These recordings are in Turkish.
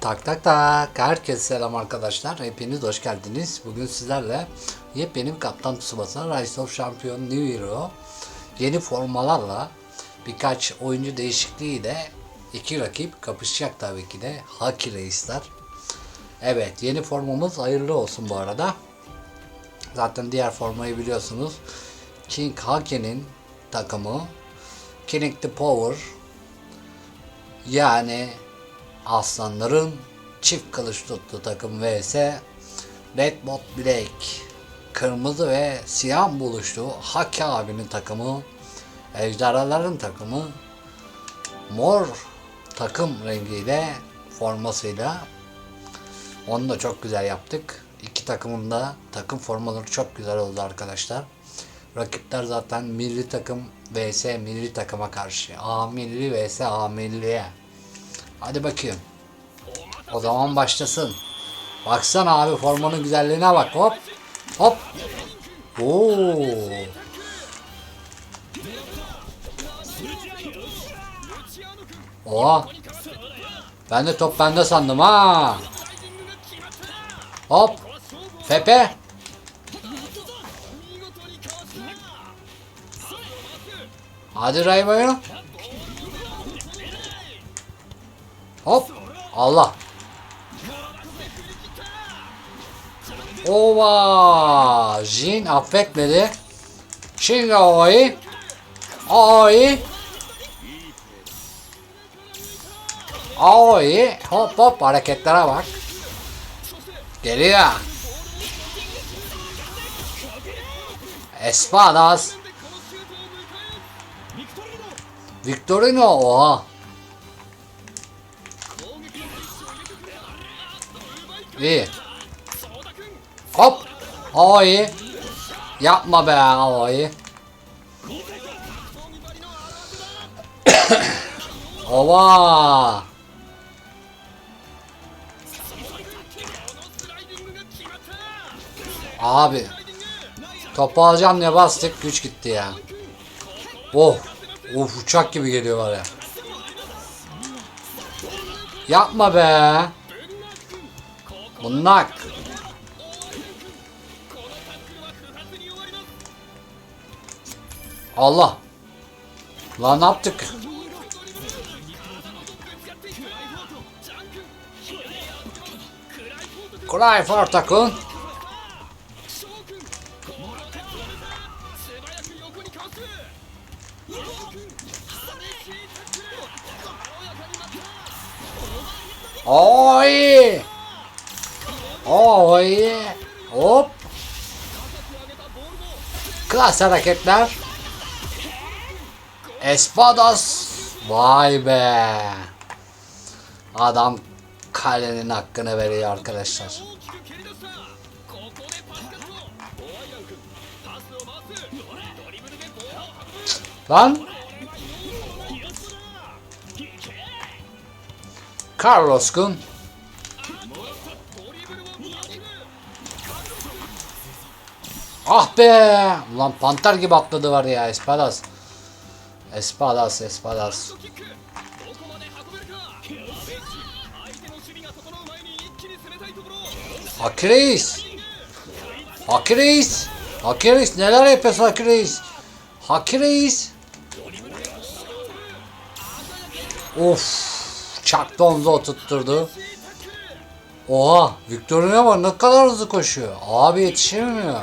Tak tak tak. Herkese selam arkadaşlar. Hepiniz hoş geldiniz. Bugün sizlerle yepyeni Kaptan Tsubasa Rise of Champion New Hero yeni formalarla birkaç oyuncu değişikliğiyle iki rakip kapışacak tabii ki de Haki Reisler. Evet yeni formamız hayırlı olsun bu arada. Zaten diğer formayı biliyorsunuz. King Hake'nin takımı King the Power yani Aslanların çift kılıç tuttu takım vs Red Bot Black kırmızı ve siyah buluştu Haki abinin takımı Ejderhaların takımı mor takım rengiyle formasıyla onu da çok güzel yaptık. İki takımın da takım formaları çok güzel oldu arkadaşlar. Rakipler zaten milli takım vs milli takıma karşı. A milli vs A milliye. Hadi bakayım. O zaman başlasın. Baksana abi formanın güzelliğine bak. Hop. Hop. Oo. Oha. Ben de top bende sandım ha. Hop. Pepe. Hadi Raymo'yu. Hop. Allah. Ova. Jin affetmedi. Şimdi Aoi. Aoi. Aoi. Hop hop hareketlere bak. Geliyor. Espadas. Victorino. Oha. İyi. Hop. Aoi. Yapma be Aoi. Ova. Abi. Topu alacağım diye bastık güç gitti ya. Oh. Of uçak gibi geliyor var ya. Yapma be. Bunnak. Allah. Lan ne yaptık? Cry for takın. Oy! Oy! Hop! Klas hareketler. Espadas. Vay be. Adam kalenin hakkını veriyor arkadaşlar. Lan. Carlos Kun. Ah be! Ulan panter gibi atladı var ya Espadas. Espadas, Espadas. Hakireis! Hakireis! Hakireis neler yapıyorsun Hakireis? Hakireis! Of! Çaktı omza tutturdu. Oha! Victorino var ne kadar hızlı koşuyor. Abi yetişemiyor.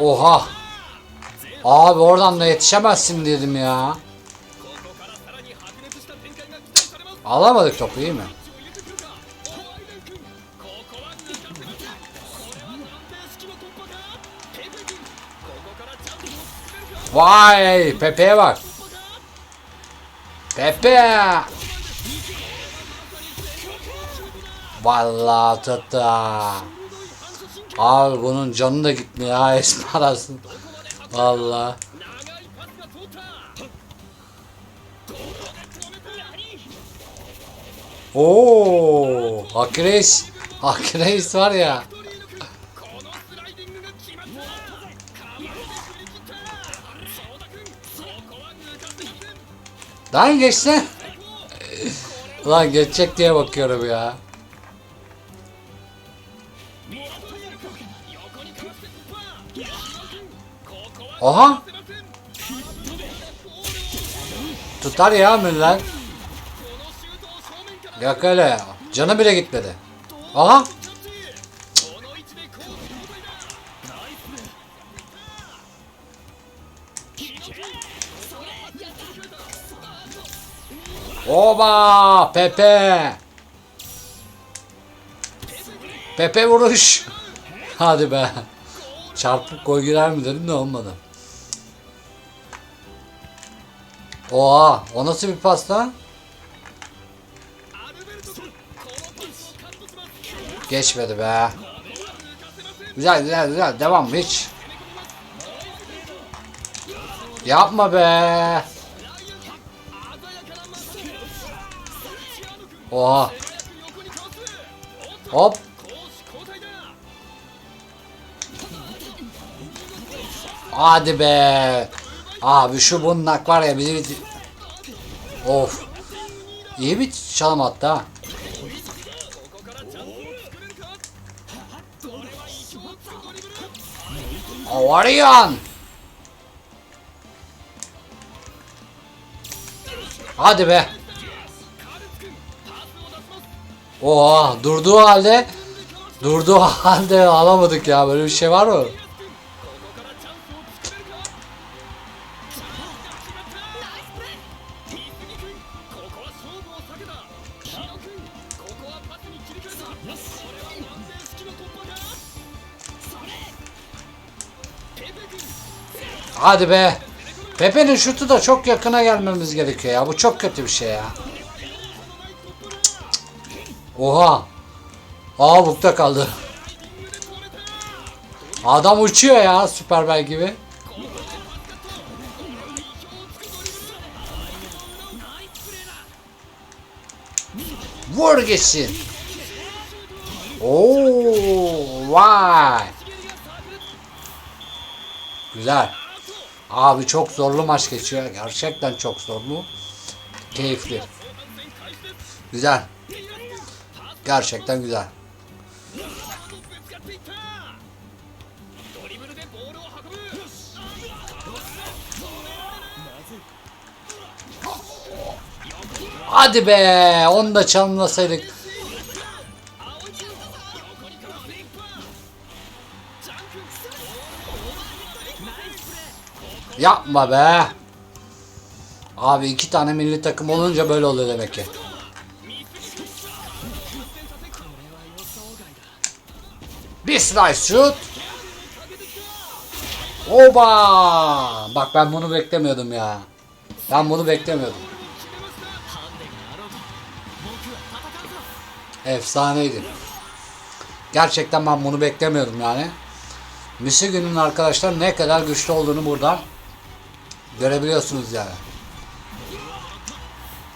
Oha! Abi oradan da yetişemezsin dedim ya. Alamadık topu iyi mi? Vay Pepe'ye bak. Pepe. Vallahi tuttu. Abi bunun canı da gitmiyor ha Esmeras'ın. Valla. Oo, Akreis. Akreis var ya. Lan geçsene. Lan geçecek diye bakıyorum ya. Oha. Tutar ya Müller. Yok öyle ya. Canı bile gitmedi. Aha. Oba! Pepe! Pepe vuruş. Hadi be. Çarpıp gol girer mi dedim de olmadı. Oha! O nasıl bir pas lan? Geçmedi be. Güzel güzel güzel. Devam hiç. Yapma be. Oha. Hop. Hadi be. Abi şu bunnak var ya bizi Of. İyi bir çalım attı ha. Avarayan. Hadi be. Oha durduğu halde durduğu halde alamadık ya böyle bir şey var mı? Hadi be. Pepe'nin şutu da çok yakına gelmemiz gerekiyor ya. Bu çok kötü bir şey ya. Oha. Aa bukta kaldı. Adam uçuyor ya Superman gibi. Vur gitsin. Oo, vay. Güzel. Abi çok zorlu maç geçiyor. Gerçekten çok zorlu. Keyifli. Güzel. Gerçekten güzel. Hadi be, onu da çalmasaydık. Yapma be. Abi iki tane milli takım olunca böyle oluyor demek ki. Bir slice shoot. Oba! Bak ben bunu beklemiyordum ya. Ben bunu beklemiyordum. Efsaneydi. Gerçekten ben bunu beklemiyordum yani. Müsügü'nün arkadaşlar ne kadar güçlü olduğunu buradan görebiliyorsunuz yani.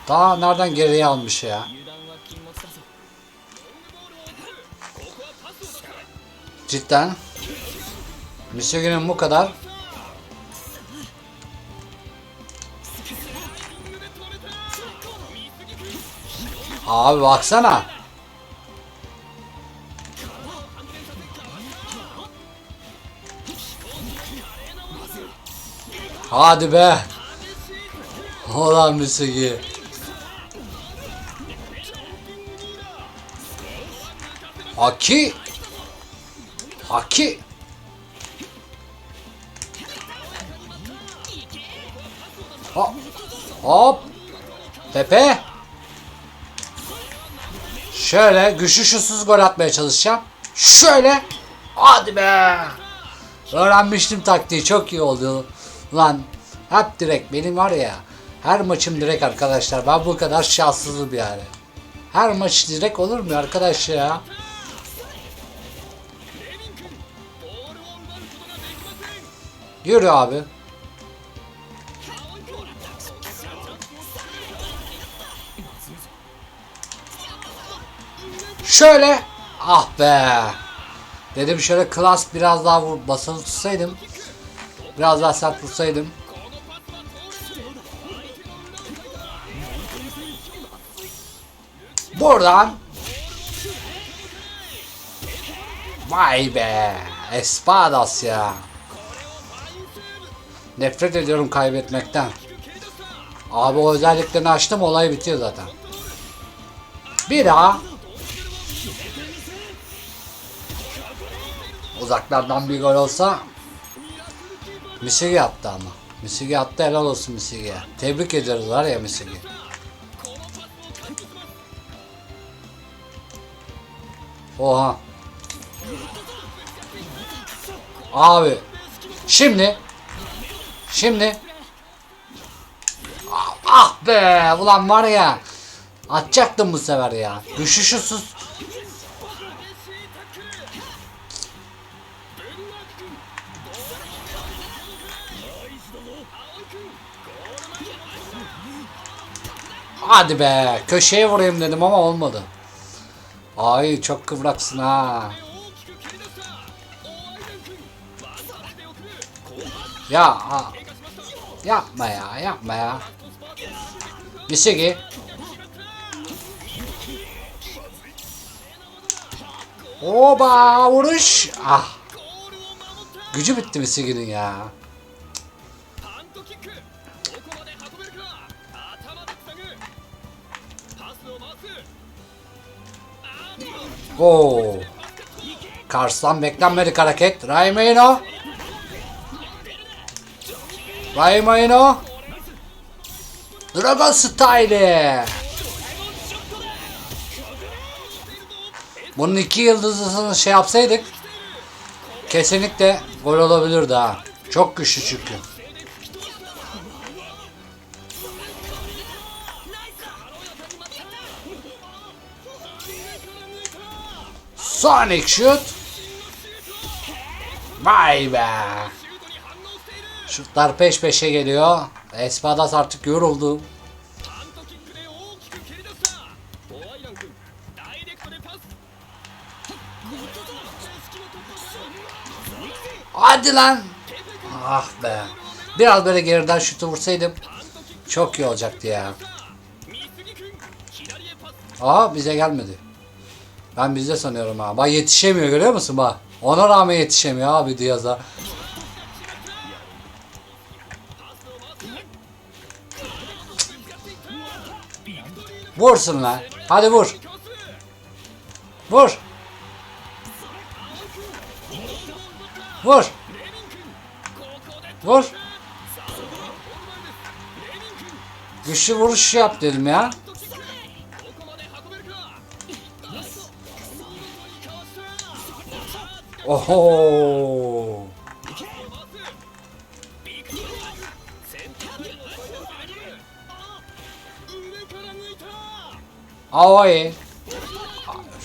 Ta nereden geriye almış ya. Cidden. Müsügü'nün bu kadar Abi baksana. Hadi be. Olan Müsügü. Haki. Haki. Hop. Hop. Pepe. Şöyle güçlü şutsuz gol atmaya çalışacağım. Şöyle. Hadi be. Öğrenmiştim taktiği. Çok iyi oldu. Lan hep direkt. Benim var ya. Her maçım direkt arkadaşlar. Ben bu kadar şanssızım yani. Her maç direkt olur mu arkadaş ya? Yürü abi. Şöyle. Ah be. Dedim şöyle klas biraz daha vur, basılı tutsaydım. Biraz daha sert vursaydım. Buradan. Vay be. Espadas ya. Nefret ediyorum kaybetmekten. Abi o özelliklerini açtım olay bitiyor zaten. Bir daha. Uzaklardan bir gol olsa Misigi attı ama. Misigi attı helal olsun Misigi'ye. Tebrik ediyoruz var ya Misigi. Oha. Abi. Şimdi. Şimdi. Ah, be. Ulan var ya. Atacaktım bu sefer ya. Düşüşü sus. Hadi be. Köşeye vurayım dedim ama olmadı. Ay çok kıvraksın ha. Ya ha. Yapma ya yapma ya. Misigi. Oba vuruş. Ah. Gücü bitti Misigi'nin ya. す Oo. Kars'tan beklenmedik hareket. Raimino. Raimino. Dragon Style. Bunun iki yıldızlısını şey yapsaydık kesinlikle gol olabilirdi ha. Çok güçlü çünkü. Sonic Shoot. Vay be. Şutlar peş peşe geliyor. Espadas artık yoruldu. Hadi lan. Ah be. Biraz böyle geriden şutu vursaydım çok iyi olacaktı ya. Aha bize gelmedi. Ben bizde sanıyorum ha. Bak yetişemiyor görüyor musun bak. Ona rağmen yetişemiyor abi Diaz'a. Vursun lan. Hadi vur. Vur. Vur. Vur. Güçlü vuruş yap dedim ya. Oho. Aoy.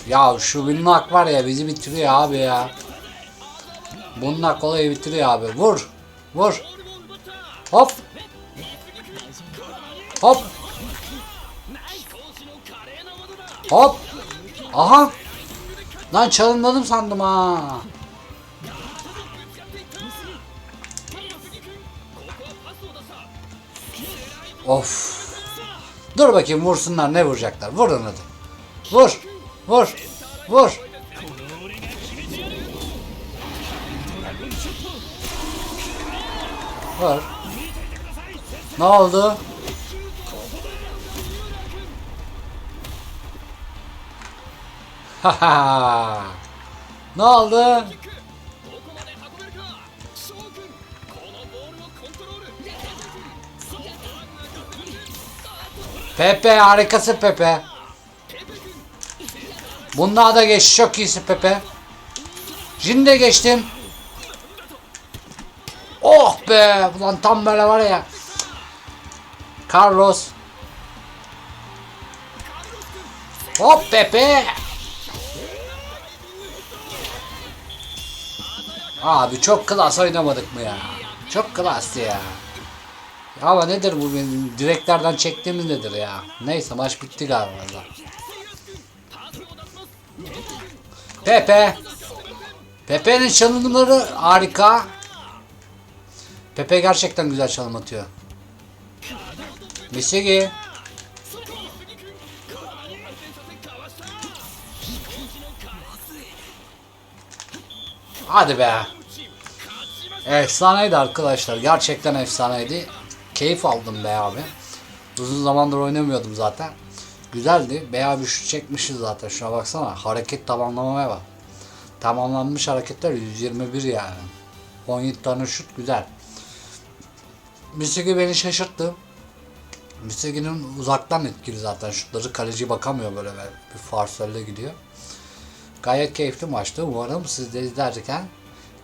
Ya şu Winlock var ya bizi bitiriyor abi ya. Bununla kolayı bitiriyor abi. Vur. Vur. Hop. Hop. Hop. Aha. Lan çalınmadım sandım ha. Of. Dur bakayım vursunlar ne vuracaklar. Vurun hadi. Vur. Vur. Vur. Vur. Ne oldu? Haha. ne oldu? Pepe harikası Pepe. Bununla da geç. Çok iyisin Pepe. Şimdi de geçtin. Oh be. Ulan tam böyle var ya. Carlos. Hop Pepe. Abi çok klas oynamadık mı ya? Çok klastı ya. Ama nedir bu benim direklerden çektiğimiz nedir ya? Neyse maç bitti galiba. Pepe. Pepe'nin çalımları harika. Pepe gerçekten güzel çalım atıyor. Misigi. Hadi be. Efsaneydi arkadaşlar. Gerçekten efsaneydi. Keyif aldım be abi. Uzun zamandır oynamıyordum zaten. Güzeldi. Be abi şut çekmişiz zaten. Şuna baksana. Hareket tamamlamaya bak. Tamamlanmış hareketler 121 yani. 17 tane şut güzel. Misigi beni şaşırttı. Misigi'nin uzaktan etkili zaten şutları. Kaleci bakamıyor böyle bir farselle gidiyor. Gayet keyifli maçtı. Umarım siz de izlerken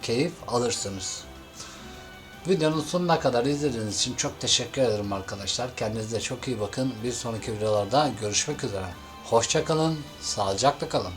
keyif alırsınız. Videonun sonuna kadar izlediğiniz için çok teşekkür ederim arkadaşlar. Kendinize çok iyi bakın. Bir sonraki videolarda görüşmek üzere. Hoşçakalın, sağlıcakla kalın.